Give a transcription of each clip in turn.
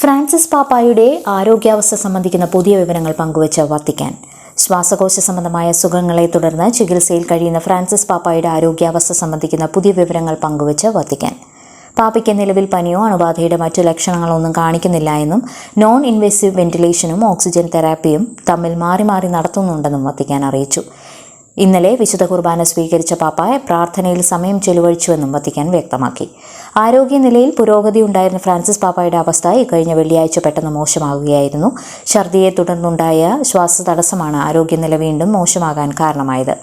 Francis പാപ്പായുടെ ആരോഗ്യാവസ്ഥ സംബന്ധിക്കുന്ന പുതിയ വിവരങ്ങൾ പങ്കുവച്ച വത്തിക്കാൻ ശ്വാസകോശ സംബന്ധമായ സുഖങ്ങളെ തുടർന്ന് ചികിത്സയിൽ കഴിയുന്ന ഫ്രാൻസിസ് പാപ്പായുടെ ആരോഗ്യാവസ്ഥ സംബന്ധിക്കുന്ന പുതിയ വിവരങ്ങൾ പങ്കുവച്ച് വത്തിക്കാൻ പാപ്പയ്ക്ക് നിലവിൽ പനിയോ അണുബാധയുടെ മറ്റു ലക്ഷണങ്ങളൊന്നും കാണിക്കുന്നില്ല എന്നും നോൺ ഇൻവേസീവ് വെന്റിലേഷനും ഓക്സിജൻ തെറാപ്പിയും തമ്മിൽ മാറി മാറി നടത്തുന്നുണ്ടെന്നും വത്തിക്കാൻ അറിയിച്ചു. ഇന്നലെ വിശുദ്ധ കുർബാന സ്വീകരിച്ച പാപ്പായ പ്രാർത്ഥനയിൽ സമയം ചെലവഴിച്ചുവെന്നും വത്തിക്കാൻ വ്യക്തമാക്കി. ആരോഗ്യനിലയിൽ പുരോഗതി ഉണ്ടായിരുന്ന ഫ്രാൻസിസ് പാപ്പായുടെ അവസ്ഥ ഇക്കഴിഞ്ഞ വെള്ളിയാഴ്ച പെട്ടെന്ന് മോശമാകുകയായിരുന്നു ഛർദിയെ തുടർന്നുണ്ടായ ശ്വാസ തടസ്സമാണ് ആരോഗ്യനില വീണ്ടും മോശമാകാൻ കാരണമായത്.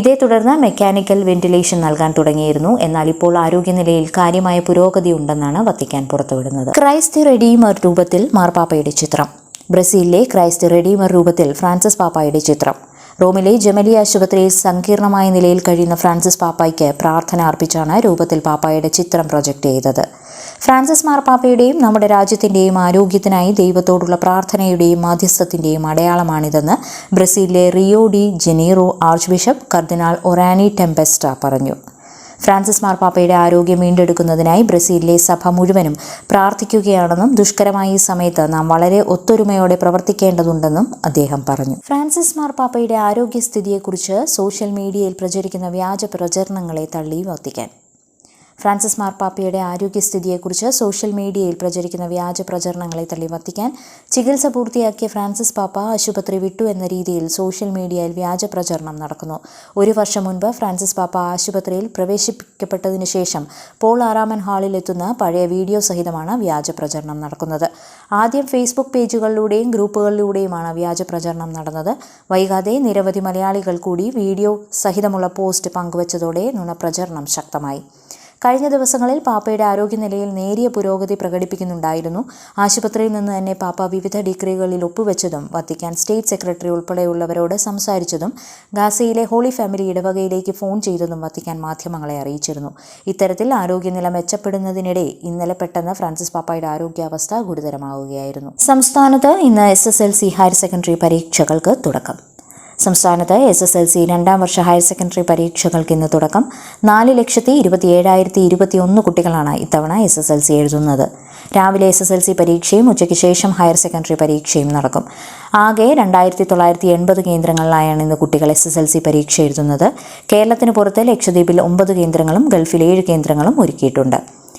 ഇതേ തുടർന്ന് മെക്കാനിക്കൽ വെന്റിലേഷൻ നൽകാൻ തുടങ്ങിയിരുന്നു. എന്നാൽ ഇപ്പോൾ ആരോഗ്യനിലയിൽ കാര്യമായ പുരോഗതി ഉണ്ടെന്നാണ് വത്തിക്കാൻ പുറത്തുവിടുന്നത്. ക്രൈസ്തി റെഡീമർ രൂപത്തിൽ മാർപ്പാപ്പയുടെ ചിത്രം. ബ്രസീലിലെ ക്രൈസ്റ്റ് റെഡീമർ രൂപത്തിൽ ഫ്രാൻസിസ് പാപ്പായുടെ ചിത്രം. റോമിലെ ജമലി ആശുപത്രിയിൽ സങ്കീർണമായ നിലയിൽ കഴിയുന്ന ഫ്രാൻസിസ് പാപ്പായ്ക്ക് പ്രാർത്ഥന അർപ്പിച്ചാണ് രൂപത്തിൽ പാപ്പായുടെ ചിത്രം പ്രൊജക്റ്റ് ചെയ്തത്. ഫ്രാൻസിസ് മാർപ്പാപ്പയുടെയും നമ്മുടെ രാജ്യത്തിന്റെയും ആരോഗ്യത്തിനായി ദൈവത്തോടുള്ള പ്രാർത്ഥനയുടെയും മാധ്യസ്ഥത്തിന്റെയും അടയാളമാണിതെന്ന് ബ്രസീലിലെ Rio de Janeiro archbishop cardinal Orani Tempesta പറഞ്ഞു. ഫ്രാൻസിസ് മാർപ്പാപ്പയുടെ ആരോഗ്യം വീണ്ടെടുക്കുന്നതിനായി ബ്രസീലിലെ സഭ മുഴുവനും പ്രാർത്ഥിക്കുകയാണെന്നും ദുഷ്കരമായ ഈ സമയത്ത് നാം വളരെ ഒത്തൊരുമയോടെ പ്രവർത്തിക്കേണ്ടതുണ്ടെന്നും അദ്ദേഹം പറഞ്ഞു. ഫ്രാൻസിസ് മാർപ്പാപ്പയുടെ ആരോഗ്യസ്ഥിതിയെക്കുറിച്ച് സോഷ്യൽ മീഡിയയിൽ പ്രചരിക്കുന്ന വ്യാജ പ്രചരണങ്ങളെ തള്ളി വത്തിക്കാൻ ഫ്രാൻസിസ് മാർപ്പാപ്പയുടെ ആരോഗ്യസ്ഥിതിയെക്കുറിച്ച് സോഷ്യൽ മീഡിയയിൽ പ്രചരിക്കുന്ന വ്യാജ പ്രചരണങ്ങളെ തള്ളി വത്തിക്കാൻ ചികിത്സ പൂർത്തിയാക്കിയ ഫ്രാൻസിസ് പാപ്പ ആശുപത്രി വിട്ടു എന്ന രീതിയിൽ സോഷ്യൽ മീഡിയയിൽ വ്യാജ പ്രചരണം നടക്കുന്നു. ഒരു വർഷം മുൻപ് ഫ്രാൻസിസ് പാപ്പ ആശുപത്രിയിൽ പ്രവേശിപ്പിക്കപ്പെട്ടതിനു ശേഷം പോൾ ആറാമൻ ഹാളിൽ എത്തുന്ന പഴയ വീഡിയോ സഹിതമാണ് വ്യാജ പ്രചരണം നടക്കുന്നത്. ആദ്യം ഫേസ്ബുക്ക് പേജുകളിലൂടെയും ഗ്രൂപ്പുകളിലൂടെയുമാണ് വ്യാജ പ്രചരണം നടന്നത്. വൈകാതെ നിരവധി മലയാളികൾ കൂടി വീഡിയോ സഹിതമുള്ള പോസ്റ്റ് പങ്കുവച്ചതോടെ നുണപ്രചരണം ശക്തമായി. കഴിഞ്ഞ ദിവസങ്ങളിൽ പാപ്പയുടെ ആരോഗ്യനിലയിൽ നേരിയ പുരോഗതി പ്രകടിപ്പിക്കുന്നുണ്ടായിരുന്നു. ആശുപത്രിയിൽ നിന്ന് തന്നെ പാപ്പ വിവിധ ഡിഗ്രികളിൽ ഒപ്പുവെച്ചതും വത്തിക്കാൻ സ്റ്റേറ്റ് സെക്രട്ടറി ഉൾപ്പെടെയുള്ളവരോട് സംസാരിച്ചതും ഗാസയിലെ ഹോളി ഫാമിലി ഇടവകയിലേക്ക് ഫോൺ ചെയ്തതും വത്തിക്കാൻ മാധ്യമങ്ങളെ അറിയിച്ചിരുന്നു. ഇത്തരത്തിൽ ആരോഗ്യനില മെച്ചപ്പെടുന്നതിനിടെ ഇന്നലെ പെട്ടെന്ന് ഫ്രാൻസിസ് പാപ്പയുടെ ആരോഗ്യാവസ്ഥ ഗുരുതരമാവുകയായിരുന്നു. സംസ്ഥാനത്ത് ഇന്ന് S S L C higher secondary പരീക്ഷകൾക്ക് തുടക്കം. സംസ്ഥാനത്ത് എസ് എസ് എൽ സി രണ്ടാം വർഷ ഹയർ സെക്കൻഡറി പരീക്ഷകൾക്ക് ഇന്ന് തുടക്കം. നാല് ലക്ഷത്തി ഇരുപത്തിയേഴായിരത്തി ഇരുപത്തിയൊന്ന് കുട്ടികളാണ് ഇത്തവണ എസ് എസ് എൽ സി എഴുതുന്നത്. രാവിലെ എസ് എസ് എൽ സി പരീക്ഷയും ഉച്ചയ്ക്ക് ശേഷം ഹയർ സെക്കൻഡറി പരീക്ഷയും നടക്കും. ആകെ രണ്ടായിരത്തി തൊള്ളായിരത്തി എൺപത് കേന്ദ്രങ്ങളിലായാണ് ഇന്ന് കുട്ടികൾ എസ് എസ് എൽ സി പരീക്ഷ എഴുതുന്നത്. കേരളത്തിന് പുറത്ത് ലക്ഷദ്വീപിൽ ഒമ്പത് കേന്ദ്രങ്ങളും ഗൾഫിൽ ഏഴ് കേന്ദ്രങ്ങളും ഒരുക്കിയിട്ടുണ്ട്.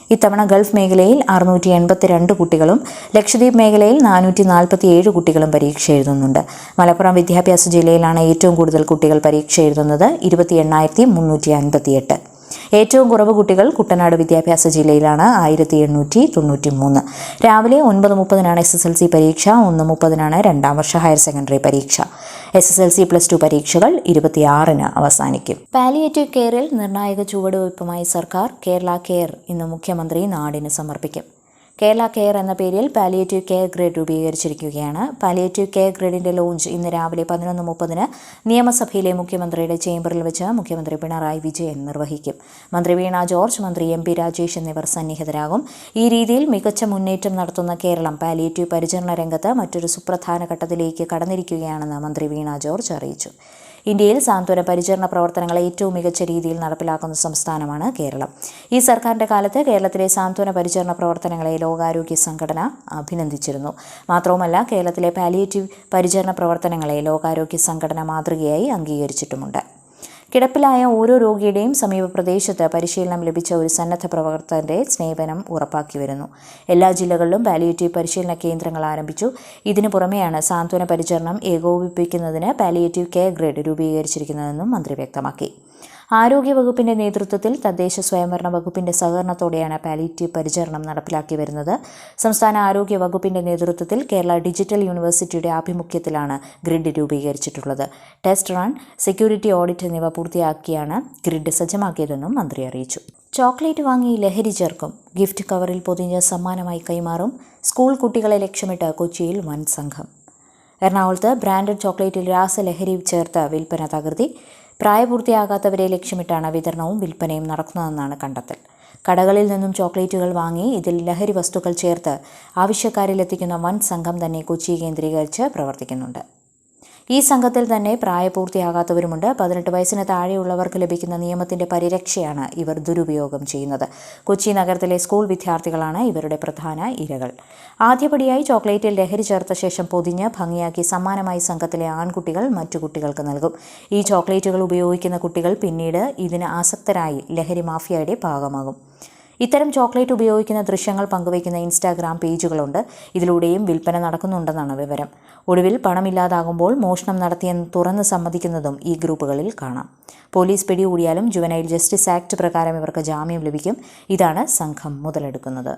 ഇത്തവണ ഗൾഫ് മേഖലയിൽ അറുന്നൂറ്റി എൺപത്തിരണ്ട് കുട്ടികളും ലക്ഷദ്വീപ് മേഖലയിൽ നാനൂറ്റി നാൽപ്പത്തി ഏഴ് കുട്ടികളും പരീക്ഷ എഴുതുന്നുണ്ട്. മലപ്പുറം വിദ്യാഭ്യാസ ജില്ലയിലാണ് ഏറ്റവും കൂടുതൽ കുട്ടികൾ പരീക്ഷ എഴുതുന്നത് ഇരുപത്തി എണ്ണായിരത്തി മുന്നൂറ്റി അൻപത്തിയെട്ട്. ഏറ്റവും കുറവ് കുട്ടികൾ കുട്ടനാട് വിദ്യാഭ്യാസ ജില്ലയിലാണ് ആയിരത്തി എണ്ണൂറ്റി തൊണ്ണൂറ്റി മൂന്ന് രാവിലെ ഒൻപത് മുപ്പതിനാണ് എസ് എസ് എൽ സി പരീക്ഷ ഒന്ന് മുപ്പതിനാണ് രണ്ടാം വർഷ ഹയർ സെക്കൻഡറി പരീക്ഷ. S S L C plus two പരീക്ഷകൾ ഇരുപത്തിയാറിന് അവസാനിക്കും. പാലിയേറ്റീവ് കെയറിൽ നിർണായക ചുവടുവയ്പുമായി സർക്കാർ കേരള കെയർ ഇന്ന് മുഖ്യമന്ത്രി നാടിന് സമർപ്പിക്കും. കേരള കെയർ എന്ന പേരിൽ പാലിയേറ്റീവ് കെയർ ഗ്രേഡ് രൂപീകരിച്ചിരിക്കുകയാണ്. പാലിയേറ്റീവ് കെയർ ഗ്രേഡിന്റെ ലോഞ്ച് ഇന്ന് രാവിലെ പതിനൊന്ന് മുപ്പതിന് നിയമസഭയിലെ മുഖ്യമന്ത്രിയുടെ ചേംബറിൽ വെച്ച് മുഖ്യമന്ത്രി പിണറായി വിജയൻ നിർവഹിക്കും. മന്ത്രി വീണ ജോർജ് മന്ത്രി എം പി രാജേഷ് എന്നിവർ സന്നിഹിതരാകും. ഈ രീതിയിൽ മികച്ച മുന്നേറ്റം നടത്തുന്ന കേരളം പാലിയേറ്റീവ് പരിചരണ രംഗത്ത് മറ്റൊരു സുപ്രധാന ഘട്ടത്തിലേക്ക് കടന്നിരിക്കുകയാണെന്ന് മന്ത്രി വീണ ജോർജ് അറിയിച്ചു. ഇന്ത്യയിൽ സാന്ത്വന പരിചരണ പ്രവർത്തനങ്ങൾ ഏറ്റവും മികച്ച രീതിയിൽ നടപ്പിലാക്കുന്ന സംസ്ഥാനമാണ് കേരളം. ഈ സർക്കാരിന്റെ കാലത്ത് കേരളത്തിലെ സാന്ത്വന പരിചരണ പ്രവർത്തനങ്ങളെ ലോകാരോഗ്യ സംഘടന അഭിനന്ദിച്ചിരുന്നു. മാത്രവുമല്ല കേരളത്തിലെ പാലിയേറ്റീവ് പരിചരണ പ്രവർത്തനങ്ങളെ ലോകാരോഗ്യ സംഘടന മാതൃകയായി അംഗീകരിച്ചിട്ടുമുണ്ട്. കിടപ്പിലായ ഓരോ രോഗിയുടെയും സമീപ പ്രദേശത്ത് പരിശീലനം ലഭിച്ച ഒരു സന്നദ്ധ പ്രവർത്തകന്റെ സ്നേഹനം ഉറപ്പാക്കി വരുന്നു. എല്ലാ ജില്ലകളിലും പാലിയേറ്റീവ് പരിശീലന കേന്ദ്രങ്ങൾ ആരംഭിച്ചു. ഇതിനു പുറമെയാണ് സാന്ത്വന പരിചരണം ഏകോപിപ്പിക്കുന്നതിന് പാലിയേറ്റീവ് കെയർ ഗ്രേഡ് രൂപീകരിച്ചിരിക്കുന്നതെന്നും മന്ത്രി വ്യക്തമാക്കി. ആരോഗ്യവകുപ്പിന്റെ നേതൃത്വത്തിൽ തദ്ദേശ സ്വയംഭരണ വകുപ്പിന്റെ സഹകരണത്തോടെയാണ് പാലിറ്റീവ് പരിചരണം നടപ്പിലാക്കി വരുന്നത്. സംസ്ഥാന ആരോഗ്യ വകുപ്പിന്റെ നേതൃത്വത്തിൽ കേരള ഡിജിറ്റൽ യൂണിവേഴ്സിറ്റിയുടെ ആഭിമുഖ്യത്തിലാണ് ഗ്രിഡ് രൂപീകരിച്ചിട്ടുള്ളത്. ടെസ്റ്റ് റൺ സെക്യൂരിറ്റി ഓഡിറ്റ് എന്നിവ പൂർത്തിയാക്കിയാണ് ഗ്രിഡ് സജ്ജമാക്കിയതെന്നും മന്ത്രി അറിയിച്ചു. ചോക്ലേറ്റ് വാങ്ങി ലഹരി ചേർക്കും ഗിഫ്റ്റ് കവറിൽ പൊതിഞ്ഞ് സമ്മാനമായി കൈമാറും സ്കൂൾ കുട്ടികളെ ലക്ഷ്യമിട്ട് കൊച്ചിയിൽ വൻ സംഘം. എറണാകുളത്ത് ബ്രാൻഡഡ് ചോക്ലേറ്റിൽ രാസലഹരി ചേർത്ത് വിൽപ്പന തകർത്തി. പ്രായപൂർത്തിയാകാത്തവരെ ലക്ഷ്യമിട്ടാണ് വിതരണവും വിൽപ്പനയും നടക്കുന്നതെന്നാണ് കണ്ടെത്തൽ. കടകളിൽ നിന്നും ചോക്ലേറ്റുകൾ വാങ്ങി ഇതിൽ ലഹരി വസ്തുക്കൾ ചേർത്ത് ആവശ്യക്കാരിലെത്തിക്കുന്ന വൻ സംഘം തന്നെ കൊച്ചി കേന്ദ്രീകരിച്ച് പ്രവർത്തിക്കുന്നുണ്ട്. ഈ സംഘത്തിൽ തന്നെ പ്രായപൂർത്തിയാകാത്തവരുമുണ്ട്. പതിനെട്ട് വയസ്സിന് താഴെയുള്ളവർക്ക് ലഭിക്കുന്ന നിയമത്തിന്റെ പരിരക്ഷയാണ് ഇവർ ദുരുപയോഗം ചെയ്യുന്നത്. കൊച്ചി നഗരത്തിലെ സ്കൂൾ വിദ്യാർത്ഥികളാണ് ഇവരുടെ പ്രധാന ഇരകൾ. ആദ്യപടിയായി ചോക്ലേറ്റിൽ ലഹരി ചേർത്ത ശേഷം പൊതിഞ്ഞ് ഭംഗിയാക്കി സമ്മാനമായി സംഘത്തിലെ ആൺകുട്ടികൾ മറ്റു കുട്ടികൾക്ക് നൽകും. ഈ ചോക്ലേറ്റുകൾ ഉപയോഗിക്കുന്ന കുട്ടികൾ പിന്നീട് ഇതിന് ആസക്തരായി ലഹരി മാഫിയയുടെ ഭാഗമാകും. ഇത്തരം ചോക്ലേറ്റ് ഉപയോഗിക്കുന്ന ദൃശ്യങ്ങൾ പങ്കുവയ്ക്കുന്ന ഇൻസ്റ്റാഗ്രാം പേജുകളുണ്ട്. ഇതിലൂടെയും വിൽപ്പന നടക്കുന്നുണ്ടെന്നാണ് വിവരം. ഒടുവിൽ പണമില്ലാതാകുമ്പോൾ മോഷണം നടത്തിയെന്ന് തുറന്ന് സമ്മതിക്കുന്നതും ഈ ഗ്രൂപ്പുകളിൽ കാണാം. പോലീസ് പിടികൂടിയാലും ജുവനൈൽ ജസ്റ്റിസ് ആക്ട് പ്രകാരം ഇവർക്ക് ജാമ്യം ലഭിക്കും. ഇതാണ് സംഘം മുതലെടുക്കുന്നത്.